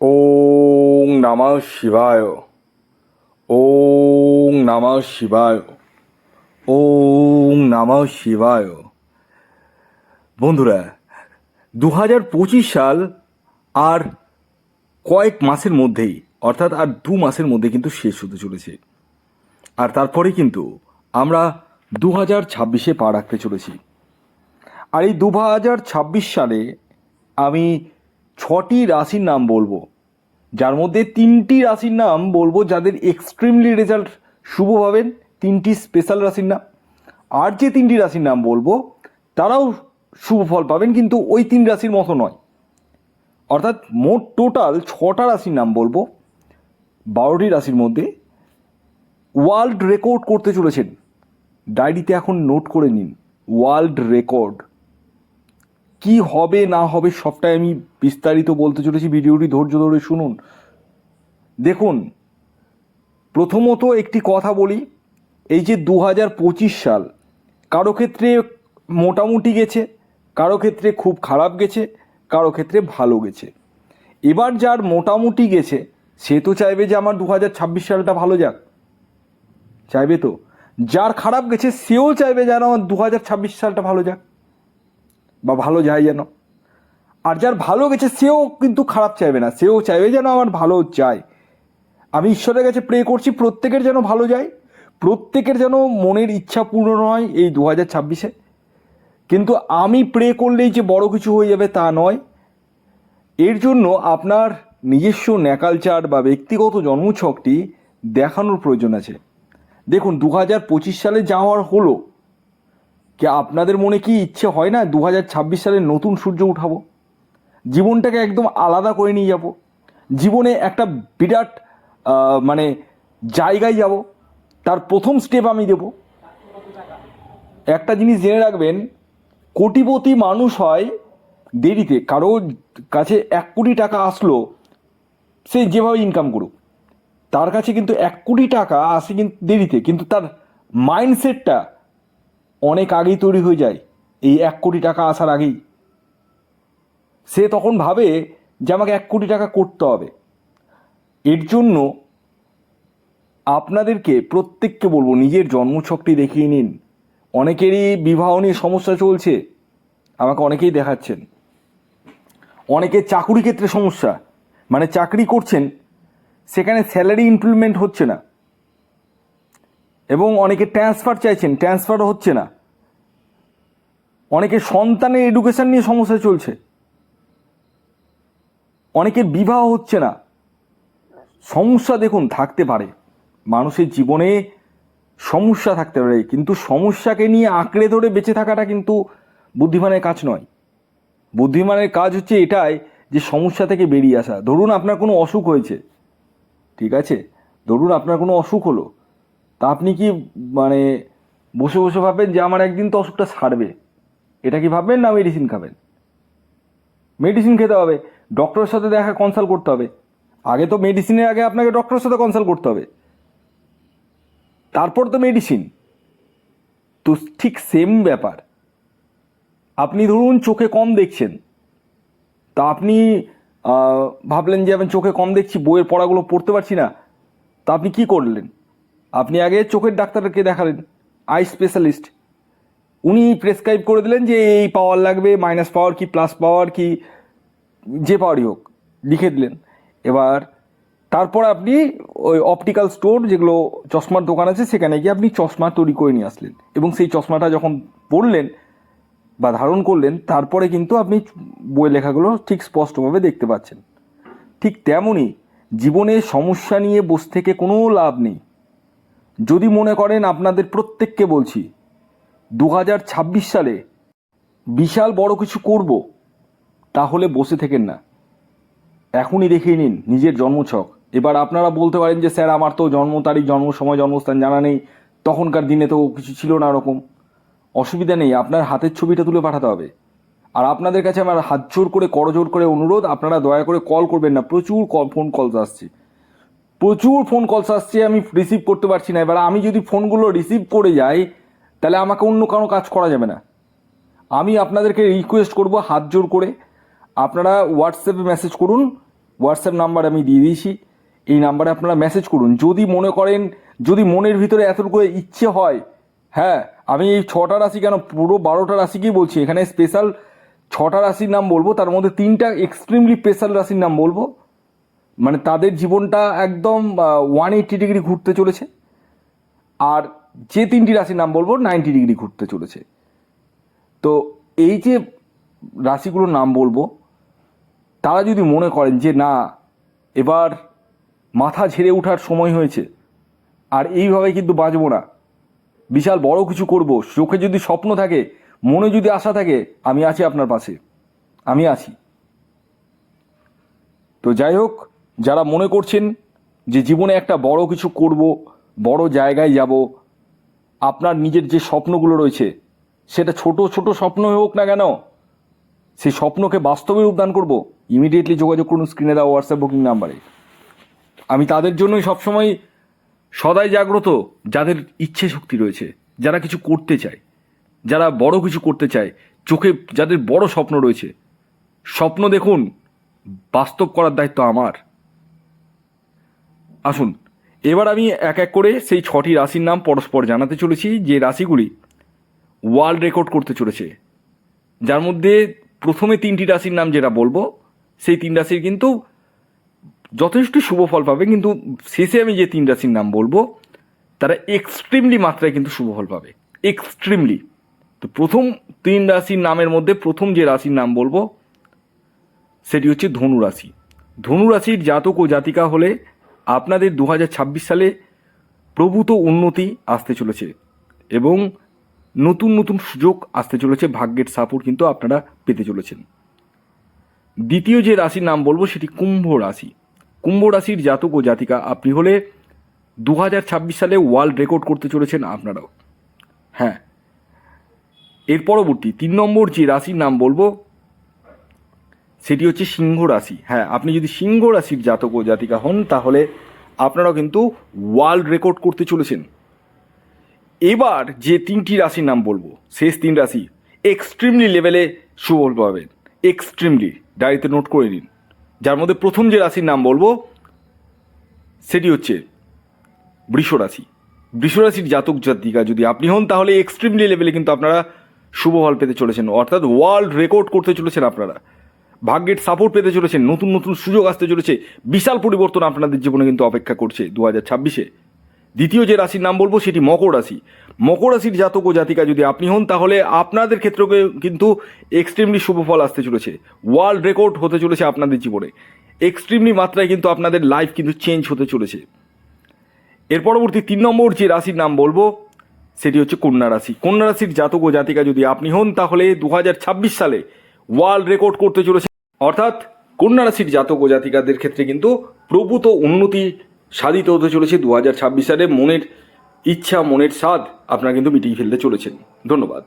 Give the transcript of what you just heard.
ওং নমঃ শিবায়। ওং নমঃ শিবায়। ওং নমঃ শিবায়। বন্ধুরা দু হাজার পঁচিশ সাল আর কয়েক মাসের মধ্যেই, অর্থাৎ আর দু মাসের মধ্যে কিন্তু শেষ হতে চলেছে। আর তারপরে কিন্তু আমরা দু হাজার ছাব্বিশে পা রাখতে চলেছি। আর এই দু হাজার ছাব্বিশ সালে আমি ছটি রাশির নাম বলব। যার মধ্যে তিনটি রাশির নাম বলব যাদের এক্সট্রিমলি রেজাল্ট শুভ পাবেন তিনটি স্পেশাল রাশির নাম। আর যে তিনটি রাশির নাম বলব, তারাও শুভ ফল পাবেন, কিন্তু ওই তিন রাশির মতো নয়। অর্থাৎ মোট টোটাল ছটা রাশির নাম বলব। বারোটি রাশির মধ্যে ওয়ার্ল্ড রেকর্ড করতে চলেছেন। ডায়েরিতে এখন নোট করে নিন ওয়ার্ল্ড রেকর্ড কি হবে, না হবে, সবটাই আমি বিস্তারিত বলতে চলেছি। ভিডিওটি ধৈর্য ধরে শুনুন। দেখুন, প্রথমত একটি কথা বলি, এই যে দু হাজার পঁচিশ সাল, কারও ক্ষেত্রে মোটামুটি গেছে, কারও ক্ষেত্রে খুব খারাপ গেছে, কারও ক্ষেত্রে ভালো গেছে। এবার যার মোটামুটি গেছে, সে তো চাইবে যে আমার দু হাজার ছাব্বিশ সালটা ভালো যাক। চাইবে তো? যার খারাপ গেছে, সেও চাইবে যেন আমার দু হাজার ছাব্বিশ সালটা ভালো যাক। বা ভালো যায় যেন। আর যার ভালো গেছে, সেও কিন্তু খারাপ চাইবে না। সেও চাইবে যেন আমার ভালো যায়। আমি ঈশ্বরের কাছে প্রে করছি, প্রত্যেকের যেন ভালো যায়। প্রত্যেকের যেন মনের ইচ্ছা পূর্ণ হয় এই দু হাজার ছাব্বিশে। কিন্তু আমি প্রে করলেই যে বড় কিছু হয়ে যাবে তা নয়। এর জন্য আপনার নিজস্ব ন্যাকালচার বা ব্যক্তিগত জন্মছকটি দেখানোর প্রয়োজন আছে। দেখুন দু হাজার পঁচিশ সালে যাওয়ার হলো কি আপনাদের মনে কি ইচ্ছে হয় না দু হাজার ছাব্বিশ সালে নতুন সূর্য উঠাবো? জীবনটাকে একদম আলাদা করে নিয়ে যাব। জীবনে একটা বিরাট মানে জায়গায় যাব। তার প্রথম স্টেপ আমি দেব। একটা জিনিস জেনে রাখবেন, কোটিপতি মানুষ হয় দেরিতে। কারও কাছে এক কোটি টাকা আসলো, সে যেভাবে ইনকাম করুক। তার কাছে কিন্তু এক কোটি টাকা আসে কিন্তু দেরিতে। কিন্তু তার মাইন্ডসেটটা অনেক আগেই তৈরি হয়ে যায় এই এক কোটি টাকা আসার আগেই। সে তখন ভাবে যে আমাকে এক কোটি টাকা করতে হবে। এর জন্য আপনাদেরকে প্রত্যেককে বলব, নিজের জন্মছকটি দেখিয়ে নিন। অনেকেরই বিবাহ নিয়ে সমস্যা চলছে, আমাকে অনেকেই দেখাচ্ছেন। অনেকের চাকুরি ক্ষেত্রে সমস্যা মানে চাকরি করছেন, সেখানে স্যালারি ইমপ্লিমেন্ট হচ্ছে না। এবং অনেকে ট্রান্সফার চাইছেন ট্রান্সফারও হচ্ছে না। অনেকে সন্তানের এডুকেশন নিয়ে সমস্যা চলছে। অনেকের বিবাহ হচ্ছে না। সমস্যা দেখুন, থাকতে পারে। মানুষের জীবনে সমস্যা থাকতে পারে, কিন্তু সমস্যাকে নিয়ে আঁকড়ে ধরে বেঁচে থাকাটা কিন্তু বুদ্ধিমানের কাজ নয়। বুদ্ধিমানের কাজ হচ্ছে এটাই যে সমস্যা থেকে বেরিয়ে আসা। ধরুন আপনার কোনো অসুখ হয়েছে, ঠিক আছে? ধরুন আপনার কোনো অসুখ হলো তা আপনি কি মানে বসে বসে ভাববেন যে আমার একদিন তো অসুখটা সারবে এটা কি ভাববেন না মেডিসিন খাবেন? মেডিসিন খেতে হবে ডক্টরের সাথে দেখা কনসাল্ট করতে হবে। আগে তো মেডিসিনের আগে আপনাকে ডক্টরের সাথে কনসাল্ট করতে হবে। তারপর তো মেডিসিন তো ঠিক সেম ব্যাপার। আপনি ধরুন চোখে কম দেখছেন। তা আপনি ভাবলেন যে আমি চোখে কম দেখছি, বইয়ের পড়াগুলো পড়তে পারছি না। তা আপনি কি করলেন? আপনি আগে চোখের ডাক্তারকে দেখালেন আই স্পেশালিস্ট উনি প্রেসক্রাইব করে দিলেন যে এই পাওয়ার লাগবে মাইনাস পাওয়ার কি প্লাস পাওয়ার কি, যে পাওয়ারই হোক, লিখে দিলেন। এবার তারপর আপনি ওই অপটিক্যাল স্টোর যেগুলো চশমার দোকান আছে, সেখানে গিয়ে আপনি চশমা তৈরি করে নিয়ে আসলেন। এবং সেই চশমাটা যখন পড়লেন বা ধারণ করলেন, তারপরে কিন্তু আপনি বই লেখাগুলো ঠিক স্পষ্টভাবে দেখতে পাচ্ছেন। ঠিক তেমনই জীবনে সমস্যা নিয়ে বসে থেকে কোনো লাভ নেই। যদি মনে করেন আপনাদের প্রত্যেককে বলছি দু হাজার ছাব্বিশ সালে বিশাল বড় কিছু করব, তাহলে বসে থেকেন না। এখনই দেখিয়ে নিন নিজের জন্মছক। এবার আপনারা বলতে পারেন যে, স্যার, আমার তো জন্ম তারিখ, জন্ম সময়, জন্মস্থান জানা নেই। তখনকার দিনে তো কিছু ছিল না ওরকম। অসুবিধা নেই, আপনার হাতের ছবিটা তুলে পাঠাতে হবে। আর আপনাদের কাছে আমার হাত জোর করে করজোর করে অনুরোধ, আপনারা দয়া করে কল করবেন না। প্রচুর কল ফোন কলস আসছে। প্রচুর ফোন কলস আসছে, আমি রিসিভ করতে পারছি না। এবার আমি যদি ফোনগুলো রিসিভ করে যাই, তাহলে আমাকে অন্য কোনো কাজ করা যাবে না। আমি আপনাদেরকে রিকোয়েস্ট করব হাত জোর করে। আপনারা হোয়াটসঅ্যাপে মেসেজ করুন। হোয়াটসঅ্যাপ নাম্বার আমি দিয়ে দিয়েছি। এই নাম্বারে আপনারা মেসেজ করুন। যদি মনে করেন, যদি মনের ভিতরে এতটুকু ইচ্ছে হয় হ্যাঁ আমি এই ছটা রাশি কেন, পুরো বারোটা রাশিকেই বলছি। এখানে স্পেশাল ছটা রাশির নাম বলব, তার মধ্যে তিনটা এক্সট্রিমলি স্পেশাল রাশির নাম বলব। মানে তাদের জীবনটা একদম ওয়ান এইট্টি ডিগ্রি ঘুরতে চলেছে। আর যে তিনটি রাশির নাম বলব নাইনটি ডিগ্রি ঘুরতে চলেছে। তো এই যে রাশিগুলোর নাম বলব, তারা যদি মনে করেন যে না, এবার মাথা ঝেড়ে ওঠার সময় হয়েছে, আর এইভাবে কিন্তু বাঁচবো না, বিশাল বড় কিছু করব, চোখে যদি স্বপ্ন থাকে, মনে যদি আশা থাকে, আমি আছি আপনার পাশে, আমি আছি। তো যাই হোক যারা মনে করছেন যে জীবনে একটা বড় কিছু করব, বড় জায়গায় যাব, আপনার নিজের যে স্বপ্নগুলো রয়েছে, সেটা ছোট ছোট স্বপ্ন হোক না কেন, সেই স্বপ্নকে বাস্তবে রূপদান করব ইমিডিয়েটলি যোগাযোগ করুন স্ক্রিনে দেওয়া হোয়াটসঅ্যাপ বুকিং নাম্বারে আমি তাদের জন্যই সবসময় সদাই জাগ্রত, যাদের ইচ্ছে শক্তি রয়েছে, যারা কিছু করতে চায়, যারা বড় কিছু করতে চায়, চোখে যাদের বড় স্বপ্ন রয়েছে, স্বপ্ন দেখুন, বাস্তব করার দায়িত্ব আমার। আসুন, এবার আমি এক এক করে সেই ছটি রাশির নাম পরস্পর জানাতে চলেছি, যে রাশিগুলি ওয়ার্ল্ড রেকর্ড করতে চলেছে। যার মধ্যে প্রথমে তিনটি রাশির নাম যেটা বলব, সেই তিন রাশির কিন্তু যথেষ্ট শুভ ফল পাবে, কিন্তু শেষে আমি যে তিন রাশির নাম বলব, তারা এক্সট্রিমলি মাত্রায় কিন্তু শুভ ফল পাবে। এক্সট্রিমলি তো প্রথম তিন রাশির নামের মধ্যে প্রথম যে রাশির নাম বলব, সেটি হচ্ছে ধনু রাশি। ধনু রাশির জাতক ও জাতিকা হলে আপনাদের দু হাজার ছাব্বিশ সালে প্রভূত উন্নতি আসতে চলেছে এবং নতুন নতুন সুযোগ আসতে চলেছে, ভাগ্যের সাপোর্ট কিন্তু আপনারা পেতে চলেছেন। দ্বিতীয় যে রাশির নাম বলব সেটি কুম্ভ রাশি। কুম্ভ রাশির জাতক ও জাতিকা, আপনি হলে দু হাজার ছাব্বিশ সালে ওয়ার্ল্ড রেকর্ড করতে চলেছেন আপনারাও। হ্যাঁ এর পরবর্তী তিন নম্বর যে রাশির নাম বলব সেটি হচ্ছে সিংহ রাশি। হ্যাঁ আপনি যদি সিংহ রাশির জাতক ও জাতিকা হন, তাহলে আপনারাও কিন্তু ওয়ার্ল্ড রেকর্ড করতে চলেছেন। এবার যে তিনটি রাশির নাম বলব, শেষ তিন রাশি এক্সট্রিমলি লেভেলে সুফল পাবেন। এক্সট্রিমলি ডায়েরিতে নোট করে নিন। যার মধ্যে প্রথম যে রাশির নাম বলব, সেটি হচ্ছে বৃষ রাশি। বৃষ রাশির জাতক জাতিকা যদি আপনি হন, তাহলে এক্সট্রিমলি লেভেলে কিন্তু আপনারা শুভ ফল পেতে চলেছেন। অর্থাৎ ওয়ার্ল্ড রেকর্ড করতে চলেছেন আপনারা। ভাগ্যের সাপোর্ট পেতে চলেছেন নতুন নতুন সুযোগ আসতে চলেছে, বিশাল পরিবর্তন আপনাদের জীবনে কিন্তু অপেক্ষা করছে দু হাজার ছাব্বিশে। দ্বিতীয় যে রাশির নাম বলব সেটি মকর রাশি। মকর রাশির জাতক ও জাতিকা যদি আপনি হন, তাহলে আপনাদের ক্ষেত্রে কিন্তু এক্সট্রিমলি শুভ ফল আসতে চলেছে। ওয়ার্ল্ড রেকর্ড হতে চলেছে আপনাদের জীবনে। এক্সট্রিমলি মাত্রায় কিন্তু আপনাদের লাইফ কিন্তু চেঞ্জ হতে চলেছে। এর পরবর্তী তিন নম্বর যে রাশির নাম বলব, সেটি হচ্ছে কন্যা রাশি। কন্যা রাশির জাতক ও জাতিকা যদি আপনি হন, তাহলে দু হাজার ছাব্বিশ সালে ওয়ার্ল্ড রেকর্ড করতে চলেছে অর্থাৎ কন্যা রাশির জাতক ও জাতিকাদের ক্ষেত্রে কিন্তু প্রভূত উন্নতি সাধিত হতে চলেছে দু হাজার ছাব্বিশ সালে মনের ইচ্ছা, মনের স্বাদ আপনারা কিন্তু মিটিয়ে ফেলতে চলেছেন। ধন্যবাদ।